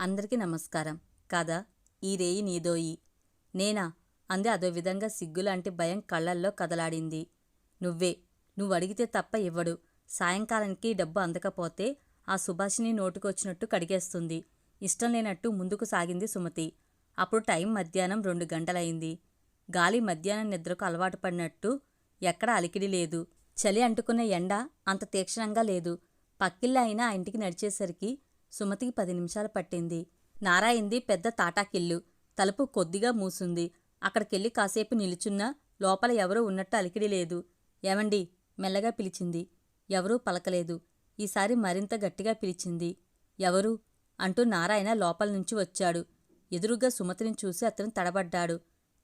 అందరికీ నమస్కారం. కాదా? ఈ రేయి నీదోయి నేనా? అంది అదో విధంగా సిగ్గులాంటి భయం కళ్ళల్లో కదలాడింది. నువ్వే. నువ్వు అడిగితే తప్ప ఇవ్వడు సాయంకాలానికి డబ్బు అందకపోతే ఆ సుభాషిని నోటుకొచ్చినట్టు కడిగేస్తుంది. ఇష్టం లేనట్టు ముందుకు సాగింది సుమతి. అప్పుడు టైం మధ్యాహ్నం రెండు గంటలయింది. గాలి మధ్యాహ్నం నిద్రకు అలవాటు పడినట్టు ఎక్కడ అలికిడి లేదు. చలి అంటుకున్న ఎండ అంత తీక్షణంగా లేదు. పక్కిళ్ళ అయినా ఆ ఇంటికి నడిచేసరికి సుమతికి పది నిమిషాలు పట్టింది. నారాయింది పెద్ద తాటాకిల్లు. తలుపు కొద్దిగా మూసుంది. అక్కడికెళ్ళి కాసేపు నిలుచున్నా లోపల ఎవరూ ఉన్నట్టు అలికిడి లేదు. ఏమండి? మెల్లగా పిలిచింది. ఎవరూ పలకలేదు. ఈసారి మరింత గట్టిగా పిలిచింది. ఎవరు? అంటూ నారాయణ లోపల నుంచి వచ్చాడు. ఎదురుగా సుమతిని చూసి అతను తడబడ్డాడు.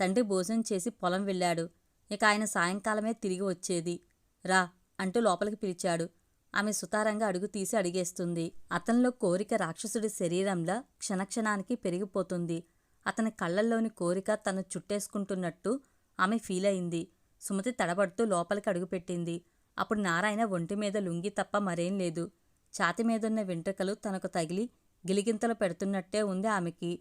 తండ్రి భోజనం చేసి పొలం వెళ్ళాడు. ఇక ఆయన సాయంకాలమే తిరిగి వచ్చేది. రా అంటూ లోపలికి పిలిచాడు. ఆమె సుతారంగా అడుగు తీసి అడిగేస్తుంది. అతనిలో కోరిక రాక్షసుడి శరీరంలా క్షణక్షణానికి పెరిగిపోతుంది. అతని కళ్ళల్లోని కోరిక తను చుట్టేసుకుంటున్నట్టు ఆమె ఫీల్ అయింది. సుమతి తడబడుతూ లోపలికి అడుగుపెట్టింది అప్పుడు నారాయణ ఒంటి మీద లుంగి తప్ప మరేం లేదు. ఛాతి మీదున్న వెంట్రుకలు తనకు తగిలి గిలిగింతలు పెడుతున్నట్టే ఉంది ఆమెకి.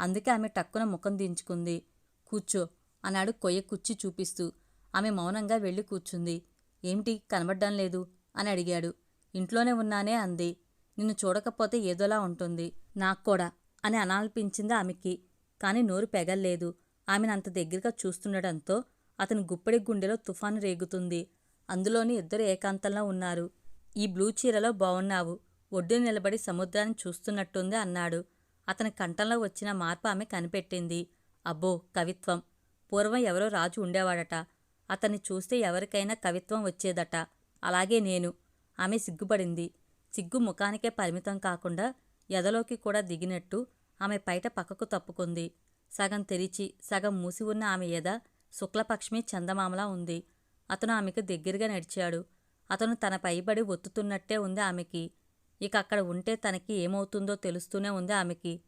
అందుకే ఆమె టక్కున ముఖం దించుకుంది. కూర్చో అన్నాడు కొయ్య కుచ్చి చూపిస్తూ. ఆమె మౌనంగా వెళ్ళి కూర్చుంది. ఏమిటి? కనబడ్డం లేదు. అని అడిగాడు. ఇంట్లోనే ఉన్నానే అంది. నిన్ను చూడకపోతే ఏదోలా ఉంటుంది. నాకు కూడా అని అనాల్పించింది ఆమెకి. కాని నోరు పెగల్లేదు. ఆమెను అంత దగ్గరగా చూస్తుండటంతో అతని గుప్పెడి గుండెలో తుఫాను రేగుతుంది. అందులోని ఇద్దరు ఏకాంతంలో ఉన్నారు. ఈ బ్లూ చీరలో బావున్నావు. ఒడ్డు నిలబడి సముద్రాన్ని చూస్తున్నట్టుంది అన్నాడు. అతని కంఠంలో వచ్చిన మార్పు ఆమె కనిపెట్టింది. అబ్బో కవిత్వం. పూర్వం ఎవరో రాజు ఉండేవాడట. అతన్ని చూస్తే ఎవరికైనా కవిత్వం వచ్చేదట. అలాగే నేను. ఆమె సిగ్గుపడింది. సిగ్గు ముఖానికే పరిమితం కాకుండా ఎదలోకి కూడా దిగినట్టు ఆమె పైట పక్కకు తప్పుకుంది. సగం తెరిచి సగం మూసి ఉన్న ఆమె ఎద శుక్లపక్ష్మి చందమామలా ఉంది. అతను ఆమెకు దగ్గరగా నడిచాడు. అతను తన పైబడి ఒత్తుతున్నట్టే ఉంది ఆమెకి. ఇక అక్కడ ఉంటే తనకి ఏమవుతుందో తెలుస్తూనే ఉంది ఆమెకి.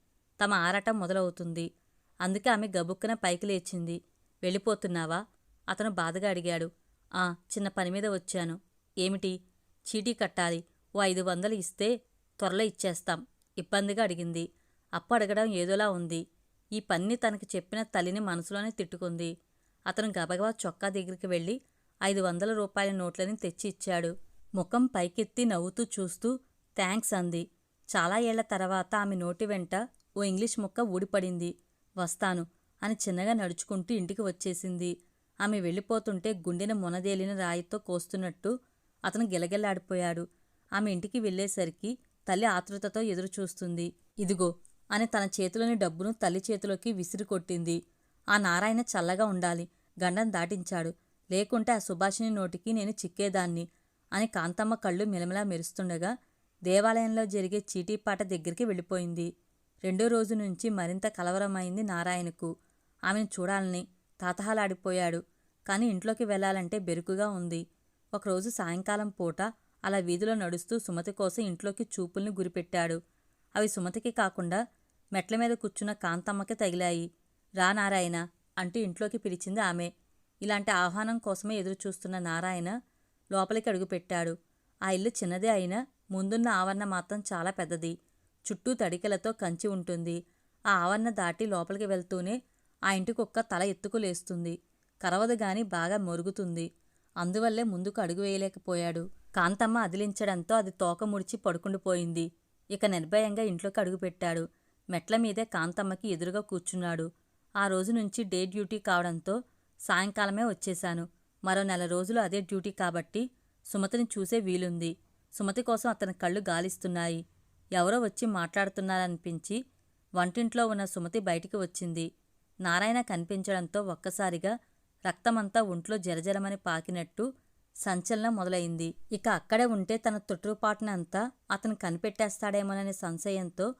తమ ఆరాటం మొదలవుతుంది. అందుకే ఆమె గబుక్కున పైకి లేచింది. వెళ్ళిపోతున్నావా? అతను బాధగా అడిగాడు. ఆ చిన్న పని మీద వచ్చాను. ఏమిటి? చీటీ కట్టాలి. ఓ ఐదు వందలు ఇస్తే త్వరలో ఇచ్చేస్తాం. ఇబ్బందిగా అడిగింది. అప్పు అడగడం ఏదోలా ఉంది. ఈ పన్ని తనకి చెప్పిన తల్లిని మనసులోనే తిట్టుకుంది. అతను గబగబా చొక్కా దగ్గరికి వెళ్ళి ఐదు వందల రూపాయల నోట్లని తెచ్చి ఇచ్చాడు. ముఖం పైకెత్తి నవ్వుతూ చూస్తూ థ్యాంక్స్ అంది. చాలా ఏళ్ళ తర్వాత ఆమె నోటి వెంట ఓ ఇంగ్లీష్ ముక్క ఊడిపడింది. వస్తాను అని చిన్నగా నడుచుకుంటూ ఇంటికి వచ్చేసింది. ఆమె వెళ్ళిపోతుంటే గుండెన మొనదేలిన రాయితో కోస్తున్నట్టు అతను గిలగిల్లాడిపోయాడు. ఆమె ఇంటికి వెళ్ళేసరికి తల్లి ఆతృతతో ఎదురుచూస్తుంది. ఇదిగో అని తన చేతిలోని డబ్బును తల్లి చేతిలోకి విసిరి కొట్టింది ఆ నారాయణ చల్లగా ఉండాలి గండం దాటించాడు. లేకుంటే ఆ సుభాషిని నోటికి నేను చిక్కేదాన్ని అని కాంతమ్మ కళ్ళు మిలమిలా మెరుస్తుండగా దేవాలయంలో జరిగే చీటీపాట దగ్గరికి వెళ్ళిపోయింది. రెండో రోజు నుంచి మరింత కలవరమైంది నారాయణకు. ఆమెను చూడాలని తాతహాలాడిపోయాడు. కానీ ఇంట్లోకి వెళ్ళాలంటే బెరుకుగా ఉంది. ఒకరోజు సాయంకాలం పూట అలా వీధిలో నడుస్తూ సుమతి కోసం ఇంట్లోకి చూపుల్ని గురిపెట్టాడు. అవి సుమతికి కాకుండా మెట్ల మీద కూర్చున్న కాంతమ్మకి తగిలాయి. రా నారాయణ అంటూ ఇంట్లోకి పిలిచింది ఆమె. ఇలాంటి ఆహ్వానం కోసమే ఎదురుచూస్తున్న నారాయణ లోపలికి అడుగుపెట్టాడు. ఆ ఇల్లు చిన్నదే అయినా ముందున్న ఆవరణ మాత్రం చాలా పెద్దది. చుట్టూ తడికెలతో కంచి ఉంటుంది. ఆ ఆవరణ దాటి లోపలికి వెళ్తూనే ఆ ఇంటికొక్క తల ఎత్తుకు లేస్తుంది. కరవదు గాని బాగా మొరుగుతుంది. అందువల్లే ముందుకు అడుగు వేయలేకపోయాడు. కాంతమ్మ అదిలించడంతో అది తోక ముడిచి పడుకుండిపోయింది ఇక నిర్భయంగా ఇంట్లోకి అడుగుపెట్టాడు మెట్ల మీదే కాంతమ్మకి ఎదురుగా కూర్చున్నాడు. ఆ రోజు నుంచి డే డ్యూటీ కావడంతో సాయంకాలమే వచ్చేశాను. మరో నెల రోజులు అదే డ్యూటీ కాబట్టి సుమతిని చూసే వీలుంది. సుమతి కోసం అతని కళ్ళు గాలిస్తున్నాయి. ఎవరో వచ్చి మాట్లాడుతున్నారనిపించి వంటింట్లో ఉన్న సుమతి బయటికి వచ్చింది. నారాయణ కనిపించడంతో ఒక్కసారిగా రక్తమంతా ఒంట్లో జలజలమని పాకినట్టు సంచలనం మొదలైంది. ఇక అక్కడే ఉంటే తన తొట్టుపాటునంతా అతను కనిపెట్టేస్తాడేమోననే సంశయంతో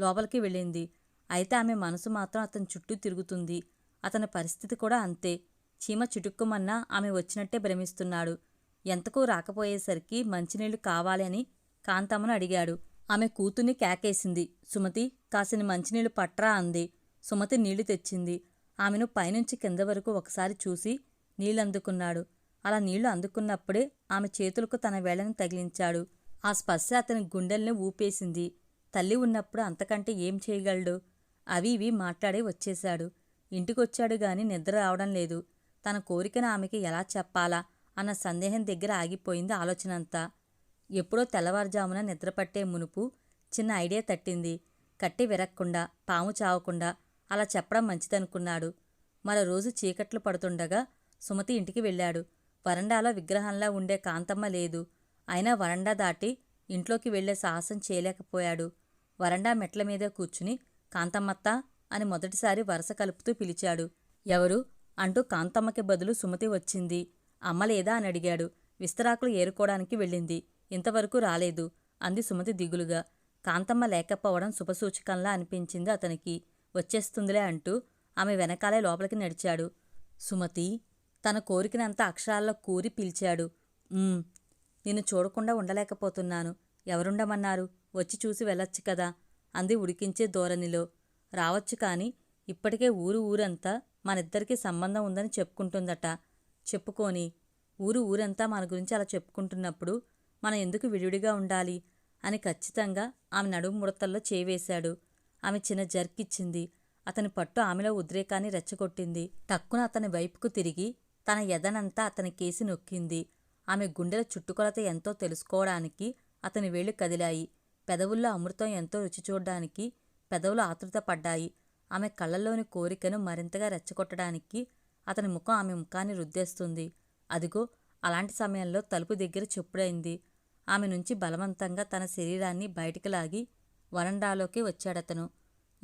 లోపలికి వెళ్ళింది. అయితే ఆమె మనసు మాత్రం అతని చుట్టూ తిరుగుతుంది. అతని పరిస్థితి కూడా అంతే. చీమ చిటుక్కుమన్నా ఆమె వచ్చినట్టే భ్రమిస్తున్నాడు. ఎంతకు రాకపోయేసరికి మంచినీళ్ళు కావాలి అని కాంతమ్మను అడిగాడు. ఆమె కూతుర్ని కేకేసింది. సుమతి కాసిన మంచినీళ్ళు పట్రా అంది. సుమతి నీళ్ళు తెచ్చింది. ఆమెను పైనుంచి కింద వరకు ఒకసారి చూసి నీళ్ళందుకున్నాడు. అలా నీళ్ళు అందుకున్నప్పుడే ఆమె చేతులకు తన వేళను తగిలించాడు. ఆ స్పర్శ అతని గుండెల్ని ఊపేసింది. తల్లి ఉన్నప్పుడు అంతకంటే ఏం చేయగలడు? అవి ఇవి మాట్లాడే వచ్చేశాడు. ఇంటికొచ్చాడు గాని నిద్ర రావడం లేదు. తన కోరికను ఆమెకి ఎలా చెప్పాలా అన్న సందేహం దగ్గర ఆగిపోయింది ఆలోచనంతా. ఎప్పుడో తెల్లవారుజామున నిద్రపట్టే మునుపు చిన్న ఐడియా తట్టింది. కట్టి విరక్కుండా పాము చావకుండా అలా చెప్పడం మంచిదనుకున్నాడు. మరోరోజు చీకట్లు పడుతుండగా సుమతి ఇంటికి వెళ్ళాడు. వరండాలో విగ్రహంలా ఉండే కాంతమ్మ లేదు. అయినా వరండా దాటి ఇంట్లోకి వెళ్ళే సాహసం చేయలేకపోయాడు. వరండా మెట్ల మీద కూర్చుని కాంతమ్మత్తా అని మొదటిసారి వరుస కలుపుతూ పిలిచాడు. ఎవరు? అంటూ కాంతమ్మకి బదులు సుమతి వచ్చింది. అమ్మ లేదా? అని అడిగాడు. విస్తరాకులు ఏరుకోవడానికి వెళ్ళింది. ఇంతవరకు రాలేదు అంది సుమతి దిగులుగా. కాంతమ్మ లేకపోవడం శుభసూచకంలా అనిపించింది అతనికి. వచ్చేస్తుందిలే అంటూ ఆమె వెనకాలే లోపలికి నడిచాడు. సుమతి తన కోరికనంతా అక్షరాల్లో కూరి పిలిచాడు. నిన్ను చూడకుండా ఉండలేకపోతున్నాను. ఎవరుండమన్నారు? వచ్చి చూసి వెళ్ళొచ్చు కదా అంది ఉడికించే ధోరణిలో. రావచ్చు కాని ఇప్పటికే ఊరు ఊరంతా మనిద్దరికీ సంబంధం ఉందని చెప్పుకుంటుందట. చెప్పుకోని ఊరు ఊరంతా మన గురించి అలా చెప్పుకుంటున్నప్పుడు మనం ఎందుకు విడివిడిగా ఉండాలి? అని ఖచ్చితంగా ఆమె నడుము ముడతల్లో చేవేశాడు ఆమె చిన్న జర్కిచ్చింది అతని పట్టు ఆమెలో ఉద్రేకాన్ని రెచ్చగొట్టింది. టక్కున అతని వైపుకు తిరిగి తన ఎదనంతా అతని కేసి నొక్కింది. ఆమె గుండెల చుట్టుకొలత ఎంతో తెలుసుకోవడానికి అతని వేళ్ళు కదిలాయి. పెదవుల్లో అమృతం ఎంతో రుచి చూడ్డానికి పెదవులు ఆతృత పడ్డాయి. ఆమె కళ్ళల్లోని కోరికను మరింతగా రెచ్చగొట్టడానికి అతని ముఖం ఆమె ముఖాన్ని రుద్దేస్తుంది. అదిగో అలాంటి సమయంలో తలుపు దగ్గర చెప్పుడైంది. ఆమె నుంచి బలవంతంగా తన శరీరాన్ని బయటికి లాగి వరండాలోకి వచ్చాడతను.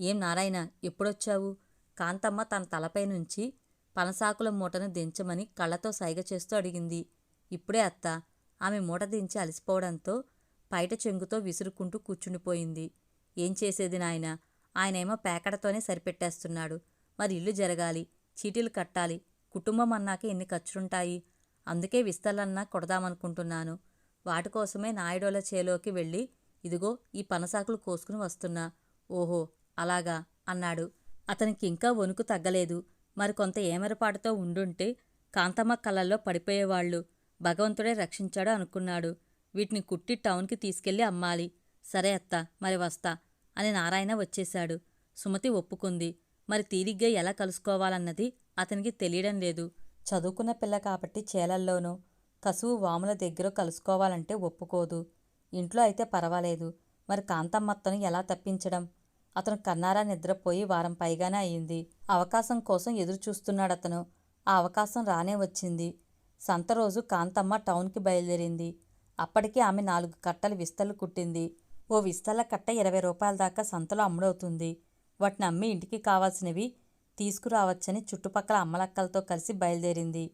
ఏం నారాయణ ఎప్పుడొచ్చావు? కాంతమ్మ తన తలపై నుంచి పనసాకుల మూటను దించమని కళ్ళతో సైగ చేస్తూ అడిగింది. ఇప్పుడే అత్త. ఆమె మూట దించి అలసిపోవడంతో పైట చెంగుతో విసురుకుంటూ కూర్చుండిపోయింది. ఏం చేసేది నాయన? ఆయనేమో పేకడతోనే సరిపెట్టేస్తున్నాడు. మరి ఇల్లు జరగాలి చీటీలు కట్టాలి కుటుంబం అన్నాక ఎన్ని ఖర్చులుంటాయి? అందుకే విస్తలన్నా కొడదామనుకుంటున్నాను. వాటి కోసమే నాయుడోల చేలోకి వెళ్ళి ఇదిగో ఈ పనసాకులు కోసుకుని వస్తున్నా. ఓహో అలాగా అన్నాడు. అతనికి ఇంకా వణుకు తగ్గలేదు. మరి కొంత ఏమరపాటుతో ఉండుంటే కాంతమ్మ కళ్ళల్లో పడిపోయేవాళ్ళు. భగవంతుడే రక్షించాడు అనుకున్నాడు. వీటిని కుట్టి టౌన్కి తీసుకెళ్ళి అమ్మాలి. సరే అత్త మరి వస్తా అని నారాయణ వచ్చేశాడు. సుమతి ఒప్పుకుంది. మరి తీరిగ్గా ఎలా కలుసుకోవాలన్నది అతనికి తెలియడం లేదు. చదువుకున్న పిల్ల కాబట్టి చేలల్లోనూ కసువు వాముల దగ్గర కలుసుకోవాలంటే ఒప్పుకోదు. ఇంట్లో అయితే పర్వాలేదు. మరి కాంతమ్మత్తను ఎలా తప్పించడం? అతను కన్నారా నిద్రపోయి వారం పైగానే అయింది. అవకాశం కోసం ఎదురు అతను ఆ అవకాశం రానే వచ్చింది. సంత రోజు కాంతమ్మ టౌన్కి బయలుదేరింది. అప్పటికి ఆమె నాలుగు కట్టలు విస్తలు కుట్టింది. ఓ విస్తల కట్ట ఇరవై రూపాయల దాకా సంతలో అమ్ముడవుతుంది. వాటిని అమ్మి ఇంటికి కావాల్సినవి తీసుకురావచ్చని చుట్టుపక్కల అమ్మలక్కలతో కలిసి బయలుదేరింది.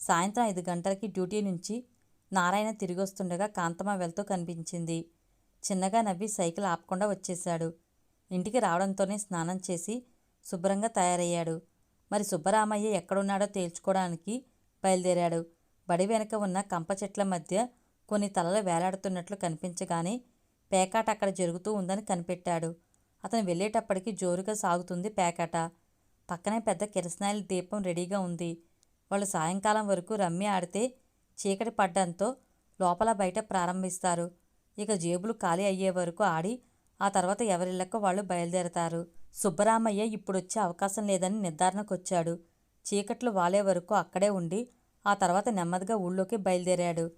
సాయంత్రం ఐదు గంటలకి డ్యూటీ నుంచి నారాయణ తిరిగొస్తుండగా కాంతమ్మ వెళ్తూ కనిపించింది. చిన్నగా నవ్వి సైకిల్ ఆపకుండా వచ్చేశాడు. ఇంటికి రావడంతోనే స్నానం చేసి శుభ్రంగా తయారయ్యాడు. మరి సుబ్బరామయ్య ఎక్కడున్నాడో తేల్చుకోవడానికి బయలుదేరాడు. బడి వెనక ఉన్న కంప చెట్ల మధ్య కొన్ని తలలు వేలాడుతున్నట్లు కనిపించగానే పేకాట అక్కడ జరుగుతూ ఉందని కనిపెట్టాడు. అతను వెళ్ళేటప్పటికి జోరుగా సాగుతుంది పేకాట. పక్కనే పెద్ద కిరసనాయిల దీపం రెడీగా ఉంది. వాళ్ళు సాయంకాలం వరకు రమ్మి ఆడితే చీకటి పడ్డంతో లోపల బయట ప్రారంభిస్తారు. ఇక జేబులు ఖాళీ అయ్యే వరకు ఆడి ఆ తర్వాత ఎవరిళ్ళకు వాళ్ళు బయలుదేరతారు. సుబ్బరామయ్య ఇప్పుడొచ్చే అవకాశం లేదని నిర్ధారణకొచ్చాడు. చీకట్లు వాలే వరకు అక్కడే ఉండి ఆ తర్వాత నెమ్మదిగా ఊళ్ళోకి బయలుదేరాడు.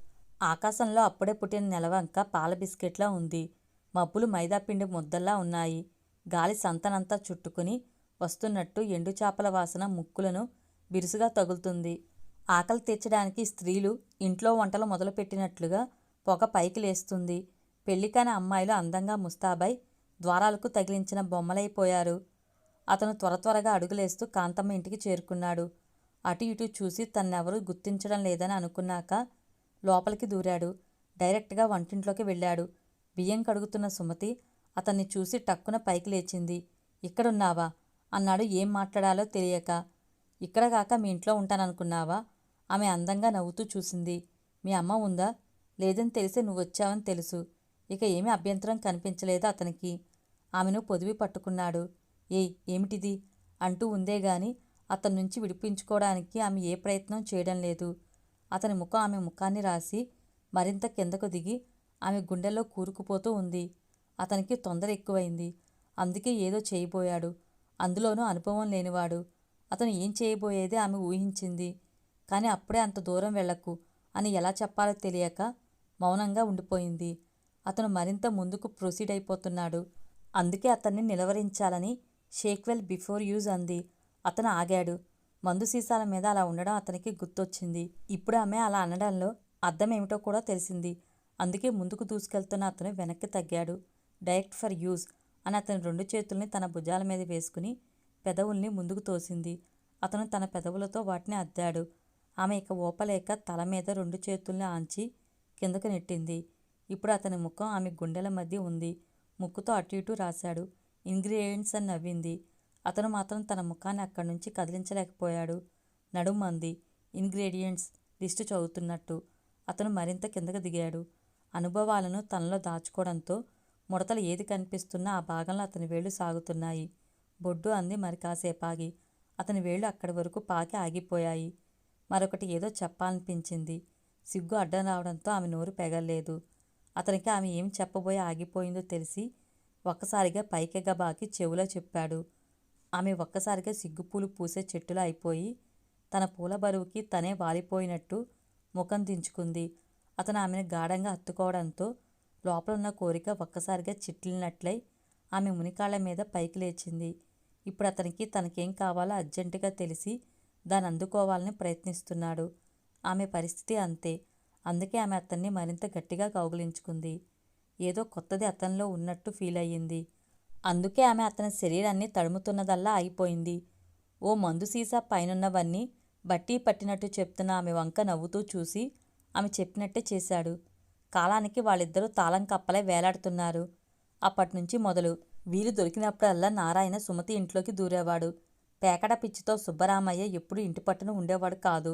ఆకాశంలో అప్పుడే పుట్టిన నెలవంక పాల బిస్కెట్లా ఉంది. మబ్బులు మైదాపిండి ముద్దల్లా ఉన్నాయి. గాలి సంతనంతా చుట్టుకుని వస్తున్నట్టు ఎండు చేపల వాసన ముక్కులను బిరుసుగా తగులుతుంది. ఆకలి తీర్చడానికి స్త్రీలు ఇంట్లో వంటలు మొదలుపెట్టినట్లుగా పొగ పైకి లేస్తుంది. పెళ్ళికాని అమ్మాయిలు అందంగా ముస్తాబై ద్వారాలకు తగిలించిన బొమ్మలైపోయారు. అతను త్వర త్వరగా అడుగులేస్తూ కాంతమ్మ ఇంటికి చేరుకున్నాడు. అటు ఇటు చూసి తన్నెవరూ గుర్తించడం లేదని అనుకున్నాక లోపలికి దూరాడు. డైరెక్ట్గా వంటింట్లోకి వెళ్ళాడు. బియ్యం కడుగుతున్న సుమతి అతన్ని చూసి టక్కున పైకి లేచింది. ఇక్కడున్నావా? అన్నాడు. ఏం మాట్లాడాలో తెలియక. ఇక్కడ కాక మీ ఇంట్లో ఉంటాననుకున్నావా? ఆమె అందంగా నవ్వుతూ చూసింది. మీ అమ్మ ఉందా? లేదని తెలిసి నువ్వు వచ్చావని తెలుసు. ఇక ఏమీ అభ్యంతరం కనిపించలేదు అతనికి? ఆమెను పొదివి పట్టుకున్నాడు. ఏయ్ ఏమిటిది అంటూ ఉందే గాని అతని నుంచి విడిపించుకోవడానికి ఆమె ఏ ప్రయత్నం చేయడం లేదు. అతని ముఖం ఆమె ముఖాన్ని రాసి మరింత కిందకు దిగి ఆమె గుండెల్లో కూరుకుపోతూ ఉంది. అతనికి తొందర ఎక్కువైంది. అందుకే ఏదో చేయబోయాడు. అందులోనూ అనుభవం లేనివాడు. అతను ఏం చేయబోయేది ఆమె ఊహించింది. కానీ అప్పుడే అంత దూరం వెళ్ళకు అని ఎలా చెప్పాలో తెలియక మౌనంగా ఉండిపోయింది. అతను మరింత ముందుకు ప్రొసీడ్ అయిపోతున్నాడు. అందుకే అతన్ని నిలవరించాలని షేక్వెల్ బిఫోర్ యూజ్ అంది. అతను ఆగాడు. మందు సీసాల మీద అలా ఉండడం అతనికి గుర్తొచ్చింది. ఇప్పుడు ఆమె అలా అనడంలో అర్థం ఏమిటో కూడా తెలిసింది. అందుకే ముందుకు దూసుకెళ్తున్న అతను వెనక్కి తగ్గాడు. డైరెక్ట్ ఫర్ యూజ్ అని అతని రెండు చేతుల్ని తన భుజాల మీద వేసుకుని పెదవుల్ని ముందుకు తోసింది. అతను తన పెదవులతో వాటిని అద్దాడు. ఆమె ఇక ఓపలేక తల మీద రెండు చేతుల్ని ఆంచి కిందకు నెట్టింది. ఇప్పుడు అతని ముఖం ఆమె గుండెల మధ్య ఉంది. ముక్కుతో అటు ఇటు రాశాడు. ఇంగ్రీడియంట్స్ అని నవ్వింది. అతను మాత్రం తన ముఖాన్ని అక్కడి నుంచి కదిలించలేకపోయాడు. నడుము అంది ఇంగ్రీడియంట్స్. లిస్టు చదువుతున్నట్టు. అతను మరింత కిందకు దిగాడు. అనుభవాలను తనలో దాచుకోవడంతో ముడతలు ఏది కనిపిస్తున్నా ఆ భాగంలో అతని వేళ్ళు సాగుతున్నాయి. బొడ్డు అంది మరి కాసేపాగి. అతని వేళ్ళు అక్కడి వరకు పాకి ఆగిపోయాయి. మరొకటి ఏదో చెప్పాలనిపించింది. సిగ్గు అడ్డం రావడంతో ఆమె నోరు పెగల్లేదు. అతనికి ఆమె ఏం చెప్పబోయి ఆగిపోయిందో తెలిసి ఒక్కసారిగా పైకెగబాకి చెవిలో చెప్పాడు. ఆమె ఒక్కసారిగా సిగ్గుపూలు పూసే చెట్టులా అయిపోయి తన పూల బరువుకి తనే వాలిపోయినట్టు ముఖం దించుకుంది. అతను ఆమెను గాఢంగా హత్తుకోవడంతో లోపల ఉన్న కోరిక ఒక్కసారిగా చిట్లినట్లై ఆమె మునికాళ్ళ మీద పైకి లేచింది. ఇప్పుడు అతనికి తనకేం కావాలో అర్జెంటుగా తెలిసి దాన్ని అందుకోవాలని ప్రయత్నిస్తున్నాడు. ఆమె పరిస్థితి అంతే. అందుకే ఆమె అతన్ని మరింత గట్టిగా కౌగిలించుకుంది. ఏదో కొత్తది అతనిలో ఉన్నట్టు ఫీల్ అయ్యింది. అందుకే ఆమె అతని శరీరాన్ని తడుముతున్నదల్లా ఆగిపోయింది ఓ మందు సీసా పైనున్నవన్నీ బట్టి పట్టినట్టు చెప్తున్న ఆమె వంక నవ్వుతూ చూసి ఆమె చెప్పినట్టే చేశాడు. కాలానికి వాళ్ళిద్దరూ తాళం కప్పలే వేలాడుతున్నారు. అప్పటినుంచి మొదలు వీలు దొరికినప్పుడల్లా నారాయణ సుమతి ఇంట్లోకి దూరేవాడు. పేకడ పిచ్చితో సుబ్బరామయ్య ఎప్పుడు ఇంటి పట్టున ఉండేవాడు కాదు.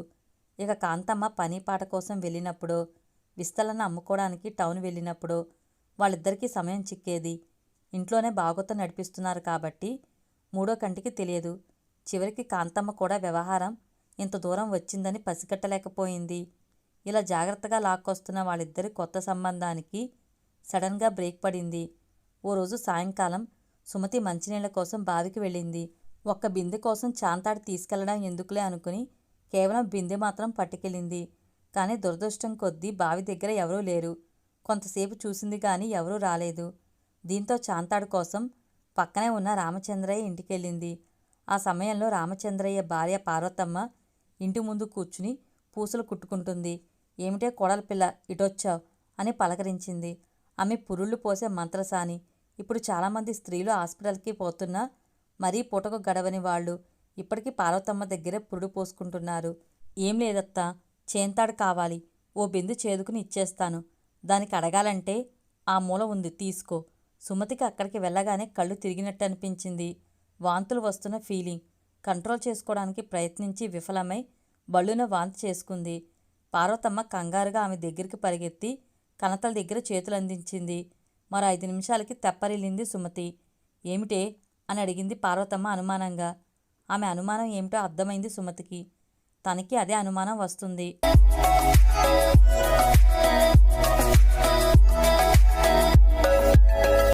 ఇక కాంతమ్మ పని పాట కోసం వెళ్ళినప్పుడో విస్తలను అమ్ముకోవడానికి టౌన్ వెళ్ళినప్పుడో వాళ్ళిద్దరికీ సమయం చిక్కేది. ఇంట్లోనే బాగోతో నడిపిస్తున్నారు కాబట్టి మూడో కంటికి తెలియదు. చివరికి కాంతమ్మ కూడా వ్యవహారం ఇంత దూరం వచ్చిందని పసిగట్టలేకపోయింది. ఇలా జాగ్రత్తగా లాక్కొస్తున్న వాళ్ళిద్దరి కొత్త సంబంధానికి సడన్గా బ్రేక్ పడింది. ఓ రోజు సాయంకాలం సుమతి మంచినీళ్ళ కోసం బావికి వెళ్ళింది. ఒక్క బిందె కోసం చాంతాడు తీసుకెళ్ళడం ఎందుకులే అనుకుని కేవలం బిందె మాత్రం పట్టుకెళ్ళింది. కానీ దురదృష్టం కొద్దీ బావి దగ్గర ఎవరూ లేరు. కొంతసేపు చూసింది కానీ ఎవరూ రాలేదు. దీంతో చాంతాడు కోసం పక్కనే ఉన్న రామచంద్రయ్య ఇంటికెళ్ళింది. ఆ సమయంలో రామచంద్రయ్య భార్య పార్వతమ్మ ఇంటి ముందు కూర్చుని పూసలు కుట్టుకుంటుంది. ఏమిటే కోడల పిల్ల ఇటొచ్చావు? అని పలకరించింది. ఆమె పురుళ్ళు పోసే మంత్రసాని. ఇప్పుడు చాలామంది స్త్రీలు హాస్పిటల్కి పోతున్నా మరీ పూటకు గడవని వాళ్ళు ఇప్పటికీ పార్వతమ్మ దగ్గరే పురుడు పోసుకుంటున్నారు. ఏం లేదత్తా చేంతాడు కావాలి. ఓ బిందు చేదుకుని ఇచ్చేస్తాను. దానికి అడగాలంటే ఆ మూల ఉంది తీసుకో. సుమతికి అక్కడికి వెళ్ళగానే కళ్ళు తిరిగినట్టు అనిపించింది. వాంతులు వస్తున్న ఫీలింగ్. కంట్రోల్ చేసుకోవడానికి ప్రయత్నించి విఫలమై బళ్ళున వాంతి చేసుకుంది. పార్వతమ్మ కంగారుగా ఆమె దగ్గరికి పరిగెత్తి కనతల దగ్గర చేతులు అందించింది మరో ఐదు నిమిషాలకి తెప్పరిల్లింది సుమతి. ఏమిటే అని అడిగింది పార్వతమ్మ అనుమానంగా. ఆమె అనుమానం ఏమిటో అర్థమైంది సుమతికి. తనకి అదే అనుమానం వస్తుంది.